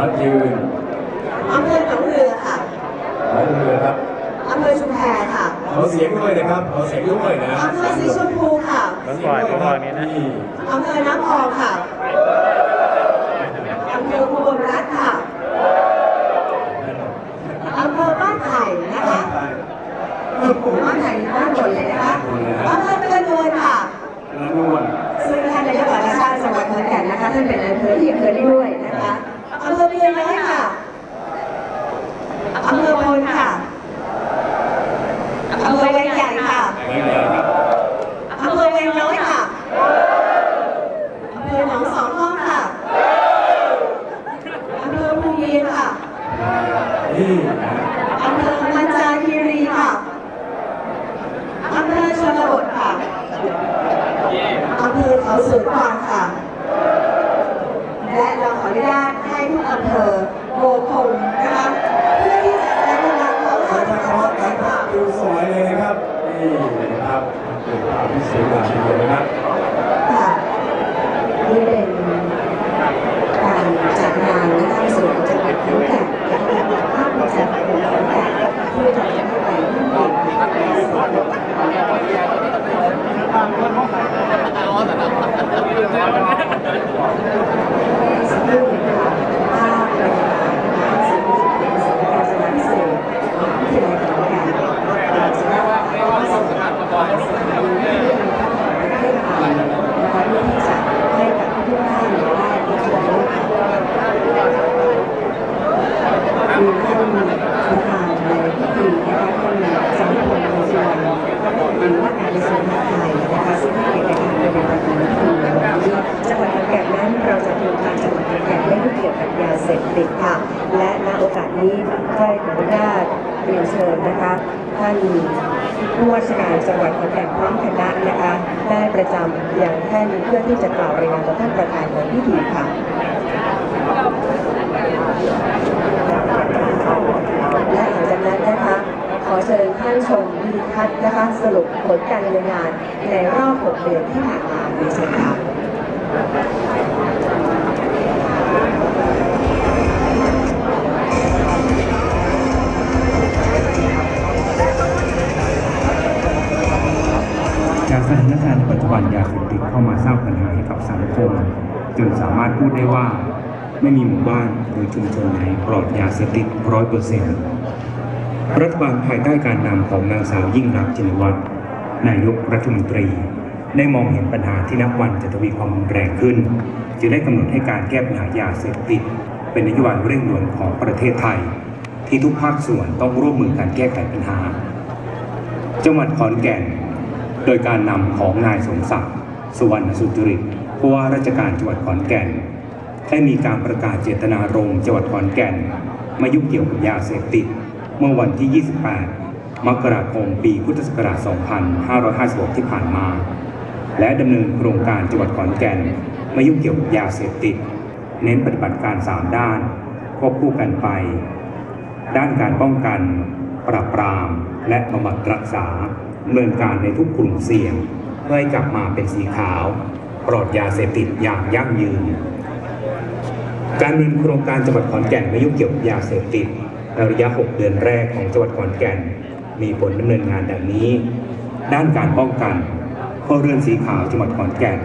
รัฐยืนอำเภอหนองเรือค่ะร้อยเรือครับอำเภอชุมแพค่ะขอเสียงด้วยนะครับขอเสียงด้วยนะอำเภอสีชมพูค่ะต้องปล่อยต้องปล่อยนี้นะอำเภอน้ำพองค่ะอำเภออุบลรัตน์ค่ะอำเภอบ้านไผ่นะคะบ้านไผ่บ้านบนเลยนะคะอำเภอกระนวลค่ะละนวลซึ่งท่านนายกอบตชาติจังหวัดขอนแก่นนะคะท่านเป็นอำเภอที่อำเภอนี้ด้วยนะคะอำเภอเมียน้อยค่ะอำเภอพลค่ะอำเภอแวงใหญ่ค่ะ ไว้เลยครับ อำเภอแวงน้อยค่ะอำเภอหนองสองห้องค่ะอำเภอภูเวียงค่ะ นี่นะ อำเภอมันจาคีรีค่ะอำเภอชนบทค่ะอำเภ อเขาสวนค่ะ และเราขออนุญาตให้ทุกอำเภอโบกงนะคะเพื่อที่จะแสดงพลังของขอเราทางคอร์สการภาพดูสวยเลยนะครับนี่นะครับเป็นภาพที่สวยงามทีเดียวนะครับ ค่ะนี่เป็นการจัดงานนะคะในส่วนของจังหวัดขอนแก่นและภาพประจำจังหวัดขอนแก่นเพื่อจะทำให้ผู้เด็ก สักครู่หนึ่งค่ะภาพบรรยากาศนะคะสิ่งที่เป็นสถานการณ์สถานพิเศษของวิทยาลัยขอนแก่นเราจะได้ว่าให้ส่งความสำคัญที่มีให้ผ่านนะคะเพื่อที่จะให้กับทุกท่านได้รับชมมีท่านประธานในพิธีนะคะท่านสมพงษ์โพสุวรรณเป็นว่าการกระทรวงมหาดไทยนะคะซึ่งให้เกียรติในการเป็นประธานในพิธีในวันนี้จังหวัดขอนแก่นนั้นเราจะดูการจังหวัดขอนแก่นไม่ได้เกี่ยวกับยาเสพติดค่ะ และณโอกาส นี้ได้ขออนุญาตเรียนเชิญนะคะ ท่านผู้ว่าราชการจังหวัดขอนแก่นพร้อมคณะนะคะ ได้ประจำอย่างแท่นเพื่อที่จะกล่าวรายงานต่อท่านประธานของพิธีค่ะและหลังจากนั้นนะคะ ขอเชิญท่านชมวิดีทัศน์นะคะ สรุปผลการดำเนินงานในรอบ 6 เดือนที่ผ่านมาในเชิญค่ะ จนสามารถพูดได้ว่า ไม่มีหมู่บ้านหรือชุมชนไหนปลอดยาเสพติดร้อยเปอร์เซ็นต์รัฐบาลภายใต้การนำของนางสาวยิ่งรักษณ์ชินวัตรนายกรัฐมนตรี ได้มองเห็นปัญหาที่นับวันจะทวีความรุนแรงขึ้น จึงได้กำหนดให้การแก้ปัญหายาเสพติด เป็นนโยบายเร่งด่วนของประเทศไทย ที่ทุกภาคส่วนต้องร่วมมือกันแก้ไขปัญหา จังหวัดขอนแก่น โดยการนำของนายสมศักดิ์สุวรรณสุจริต ผู้ว่าราชการจังหวัดขอนแก่น ได้มีการประกาศเจตนารมณ์จังหวัดขอนแก่นม่ยุ่งเกี่ยวกับยาเสพติด เมื่อวันที่ 28 มกราคม ปีพุทธศักราช 2556 ที่ผ่านมา และดำเนินโครงการจังหวัดขอนแก่นม่ยุ่งเกี่ยวกับยาเสพติด เน้นปฏิบัติการ 3 ด้านควบคู่กันไป ด้านการป้องกัน ปราบปราม และบำบัดรักษาดำเนินการในทุกกลุ่มเสี่ยงเพื่อให้กลับมาเป็นสีขาว ปลอดยาเสพติดอย่างยั่งยืน การดำเนินโครงการจังหวัดขอนแก่นไม่ยุ่งเกี่ยวกับยาเสพติดในระยะ 6 เดือนแรกของจังหวัดขอนแก่น มีผลดำเนินงานดังนี้ ด้านการป้องกันครัวเรือนสีขาวจังหวัดขอนแก่น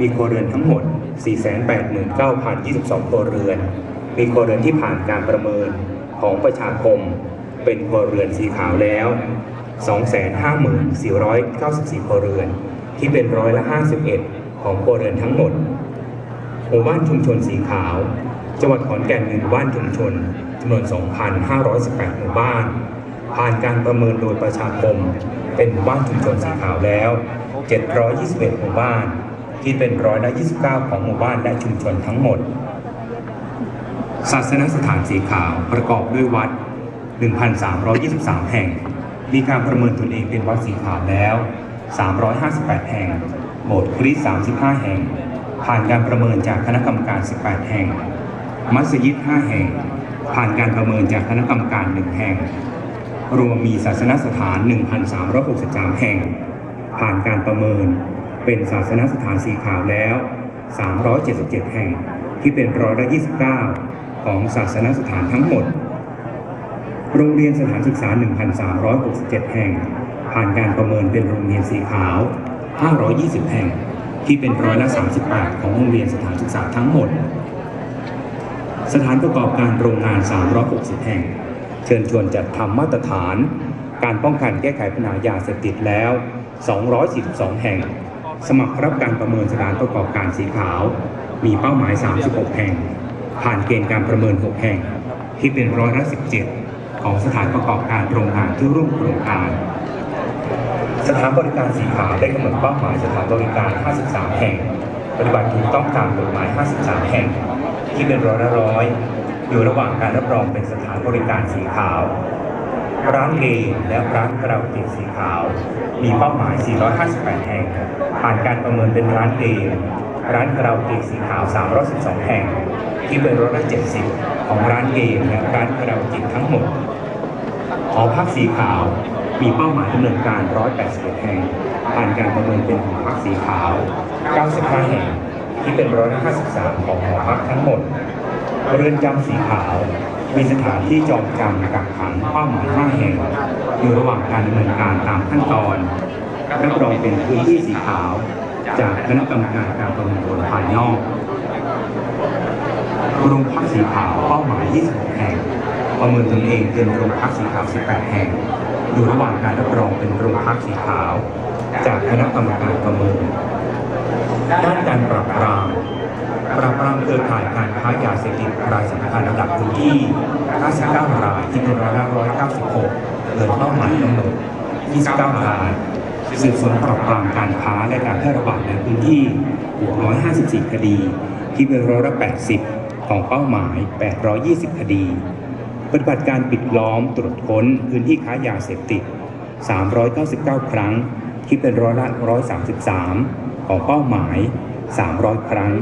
มีครัวเรือนทั้งหมด 489,022ครัวเรือน มีครัวเรือนที่ผ่านการประเมินของประชาคม เป็นครัวเรือนสีขาวแล้ว 254,494ครัวเรือน ที่เป็นร้อยละ 51 ของคเรือนทั้งหมด หมู่บ้านชุมชนสีขาว จังหวัดขอนแก่นมีหมู่บ้านชุมชนจำนวน 2,518 หมู่บ้าน ผ่านการประเมินโดยประชาคม เป็นหมู่บ้านชุมชนสีขาวแล้ว 721 หมู่บ้าน ที่เป็นร้อยละ29 ของหมู่บ้านและชุมชนทั้งหมด ศาสนสถานสีขาวประกอบด้วยวัด 1,323 แห่ง มีการประเมินตนเองเป็นวัดสีขาวแล้ว 358 แห่ง โบสถ์คริสต์35 แห่ง ผ่านการประเมินจากคณะกรรมการ 18 แห่ง มัสยิด 5 แห่ง ผ่านการประเมินจากคณะกรรมการ 1 แห่ง รวมมีศาสนสถาน 1,363 แห่ง ผ่านการประเมินเป็นศาสนสถานสีขาวแล้ว 377 แห่ง ที่เป็นร้อยละ29 ของศาสนสถานทั้งหมด โรงเรียนสถานศึกษา 1,367 แห่ง ผ่านการประเมินเป็นโรงเรียนสีขาว 520 แห่ง ที่เป็นร้อยละ 38 ของโรงเรียนสถานศึกษาทั้งหมด สถานประกอบการโรงงาน 360 แห่ง เชิญชวนจัดทำมาตรฐาน การป้องกันแก้ไขปัญหายาเสพติดแล้ว 242 แห่ง สมัครรับการประเมินสถานประกอบการสีขาว มีเป้าหมาย 36 แห่ง ผ่านเกณฑ์การประเมิน 6 แห่ง ที่เป็นร้อยละ 17 ของสถานประกอบการโรงงานที่ร่วมโครงการ สถานบริการสีขาวได้กำหนดเป้าหมายสถานบริการ 53 แห่ง ปฏิบัติถูกต้องตามกฎหมาย 53 แห่ง ที่เป็นร้อยละร้อยอยู่ระหว่างการรับรองเป็นสถานบริการสีขาว ร้านเกมและร้านคาราโอเกะสีขาว มีเป้าหมาย 458 แห่ง ผ่านการประเมินเป็นร้านเกมร้านคาราโอเกะสีขาว 312 แห่ง ที่เป็นร้อยละ70 ของร้านเกมและร้านคาราโอเกะทั้งหมดหอพักสีขาว มีเป้าหมายดำเนินการ 181 แห่ง ผ่านการประเมินเป็นหอพักสีขาว 95 แห่ง ที่เป็นร้อยละ53 ของหอพักทั้งหมด เรือนจำสีขาว มีสถานที่จองจำกักขังเป้าหมาย5แห่ง อยู่ระหว่างการดำเนินการตามขั้นตอนรับรองเป็นพื้นที่สีขาว จากคณะกรรมการการประเมินผลภายนอกโรงพักสีขาวเป้าหมาย 26 แห่ง ประเมินตนเองเป็นโรงพักสีขาว 18 แห่ง อยู่ระหว่างการรับรองเป็นโรงพักสีขาว จากคณะกรรมการประเมิน ด้านการปราบปราม ปราบปรามเครือข่ายการค้ายาเสพติดรายสำคัญระดับพื้นที่ 59 รายที่เป็นร้อยละ196เกินเป้าหมายกำหนด 29 รายสืบสวนปราบปรามการค้าและการแพร่ระบาดในพื้นที่654 คดี ที่เป็นร้อยละ80 ของเป้าหมาย 820 คดี ปฏิบัติการปิดล้อมตรวจค้นพื้นที่ค้ายาเสพติด 399 ครั้งที่เป็นร้อยละ 133 ของเป้าหมาย 300 ครั้ง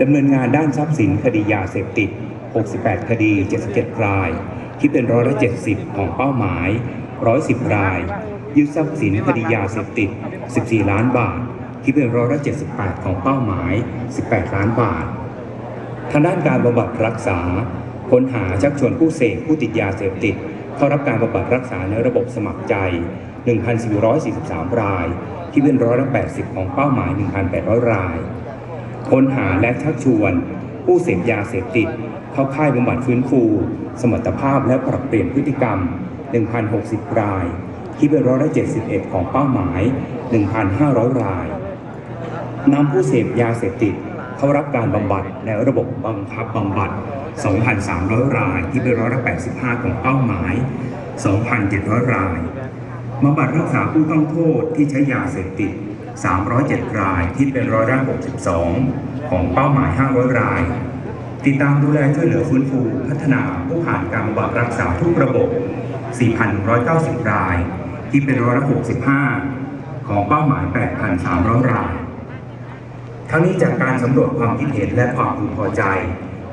ดำเนินงานด้านทรัพย์สินคดียาเสพติด 68 คดี 77 รายที่เป็นร้อยละ 70 ของเป้าหมาย 110 ราย ยึดทรัพย์สินคดียาเสพติด 14 ล้านบาทที่เป็นร้อยละ 78 ของเป้าหมาย 18 ล้านบาท ทางด้านการบำบัดรักษา ค้นหาชักชวนผู้เสพผู้ติดยาเสพติด เข้ารับการบำบัดรักษาในระบบสมัครใจ 1,443 ราย ที่เป็นร้อยละ80 ของเป้าหมาย 1,800 ราย ค้นหาและชักชวน ผู้เสพยาเสพติด เข้าค่ายบำบัดฟื้นฟู สมรรถภาพและปรับเปลี่ยนพฤติกรรม 1,060 ราย ที่เป็นร้อยละ71 ของเป้าหมาย 1,500 รายนำผู้เสพยาเสพติด เข้ารับการบำบัดในระบบบังคับ บำบัด 2,300 รายที่เป็นร้อยละ85 ของเป้าหมาย 2,700 รายบำบัดรักษาผู้ต้องโทษที่ใช้ยาเสพติด 307 รายที่เป็นร้อยละ62 ของเป้าหมาย 500 ราย ติดตามดูแลช่วยเหลือฟื้นฟูพัฒนาผู้ผ่านการบำบัดรักษาทุกระบบ 4,190 ราย ที่เป็นร้อยละ65 ของเป้าหมาย 8,300 ราย ทั้งนี้จากการสำรวจความคิดเห็นและความพึงพอใจ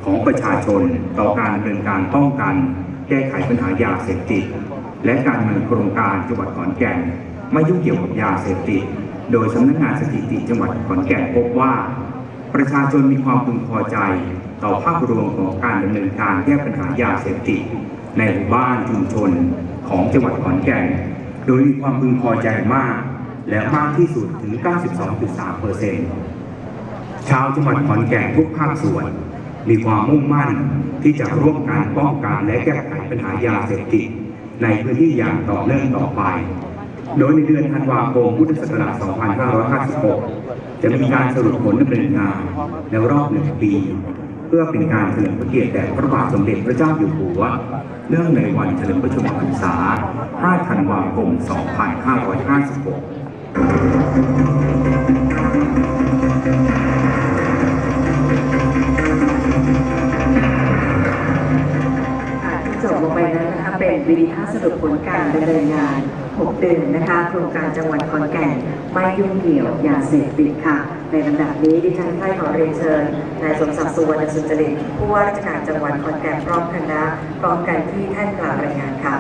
ของประชาชนต่อการดำเนินการป้องกัน แก้ไขปัญหายาเสพติด และการดำเนินโครงการจังหวัดขอนแก่นไม่ยุ่งเกี่ยวกับยาเสพติด โดยสำนักงานสถิติจังหวัดขอนแก่นพบว่า ประชาชนมีความพึงพอใจต่อภาพรวมของการดำเนินการแก้ปัญหายาเสพติด ในหมู่บ้านชุมชนของจังหวัดขอนแก่น โดยมีความพึงพอใจมาก และมากที่สุดถึง 92.3เปอร์เซ็นต์ชาวจังหวัดขอนแก่นทุกภาคส่วน มีความมุ่งมั่นที่จะร่วมกันป้องกันและแก้ไขปัญหายาเสพติดในพื้นที่อย่างต่อเนื่องต่อไป โดยในเดือนธันวาคมพุทธศักราช 2556 จะมีการสรุปผลดำเนินงานในรอบหนึ่งปี เพื่อเป็นการเฉลิมพระเกียรติแด่พระบาทสมเด็จพระเจ้าอยู่หัว เนื่องในวันเฉลิมพระชนมพรรษา 5 ธันวาคม 2556 นะคะเป็นวิดีทัศน์สรุปผลการดำเนินงาน 6 เดือนนะคะโครงการจังหวัดขอนแก่นไม่ยุ่งเกี่ยวยาเสพติดค่ะ ในลำดับนี้ดิฉันใครขอเรียนเชิญนายสมศักดิ์สุวรรณสุจริตผู้ว่าราชการจังหวัดขอนแก่นพร้อมคณะพร้อมกันที่ท่านกล่าวรายงานค่ะ